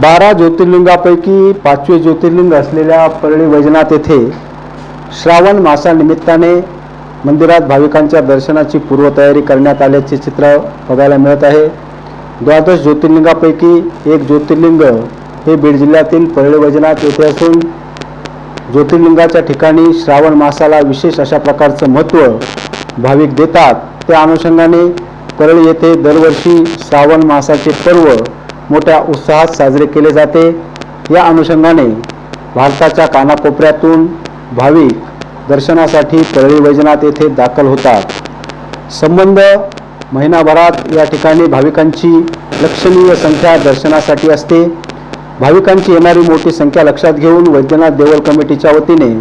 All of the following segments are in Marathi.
बारा ज्योतिर्लिंगापैकी पाचवे ज्योतिर्लिंग असलेल्या परळी वैजनाथ येथे श्रावण मासानिमित्ताने मंदिरात भाविकांच्या दर्शनाची पूर्वतयारी करण्यात आल्याचे चित्र बघायला मिळत आहे. द्वादश ज्योतिर्लिंगापैकी एक ज्योतिर्लिंग हे बीड जिल्ह्यातील परळी वैजनाथ येथे असून ज्योतिर्लिंगाच्या ठिकाणी श्रावण मासाला विशेष अशा प्रकारचं महत्त्व भाविक देतात. त्या अनुषंगाने परळी येथे दरवर्षी श्रावण मासाचे पर्व मोठ्या उत्साहात साजरे केले जाते. या अनुषंगाने भारताच्या कानाकोपऱ्यातून भाविक दर्शनासाठी परळी वैजनाथ येथे दाखल होतात. संबंध महिनाभरात या ठिकाणी भाविकांची लक्षणीय संख्या दर्शनासाठी असते. भाविकांची येणारी मोठी संख्या लक्षात घेऊन वैद्यनाथ देवल कमिटीच्या वतीने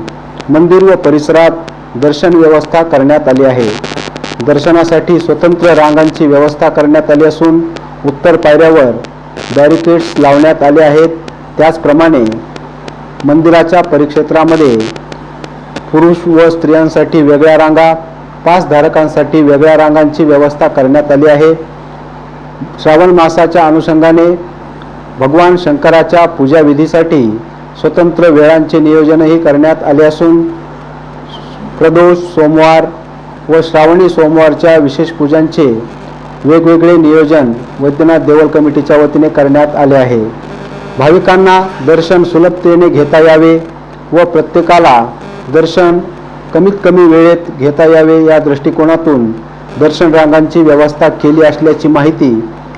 मंदिर व परिसरात दर्शन व्यवस्था करण्यात आली आहे. दर्शनासाठी स्वतंत्र रांगांची व्यवस्था करण्यात आली असून उत्तर पायऱ्यावर बॅरिकेड्स लावण्यात आले आहेत. त्याचप्रमाणे मंदिराच्या परिक्षेत्रामध्ये पुरुष व स्त्रियांसाठी वेगळ्या रांगा पासधारकांसाठी वेगळ्या रांगांची व्यवस्था करण्यात आली आहे. श्रावण मासाच्या अनुषंगाने भगवान शंकराच्या पूजाविधीसाठी स्वतंत्र वेळांचे नियोजनही करण्यात आले असून प्रदोष सोमवार व श्रावणी सोमवारच्या विशेष पूजांचे वेगवेगळे नियोजन वैद्यनाथ देवल कमिटीच्या वतीने करण्यात आले आहे. भाविकांना दर्शन सुलभतेने घेता यावे व प्रत्येकाला दर्शन कमीत कमी वेळेत घेता यावे या दृष्टिकोनातून दर्शन रांगांची व्यवस्था केली असल्याची माहिती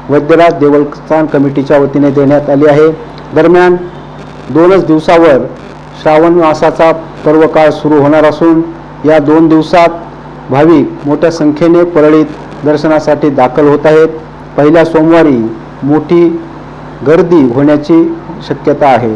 वैद्यनाथ देवस्थान कमिटीच्या वतीने देण्यात आली आहे. दरम्यान दोनच दिवसावर श्रावण मासाचा पर्वकाळ सुरू होणार असून या दोन दिवसात भाविक मोठ्या संख्येने परळीत दर्शनासाठी दाखल होत आहेत. पहिल्या सोमवारी मोठी गर्दी होण्याची शक्यता आहे.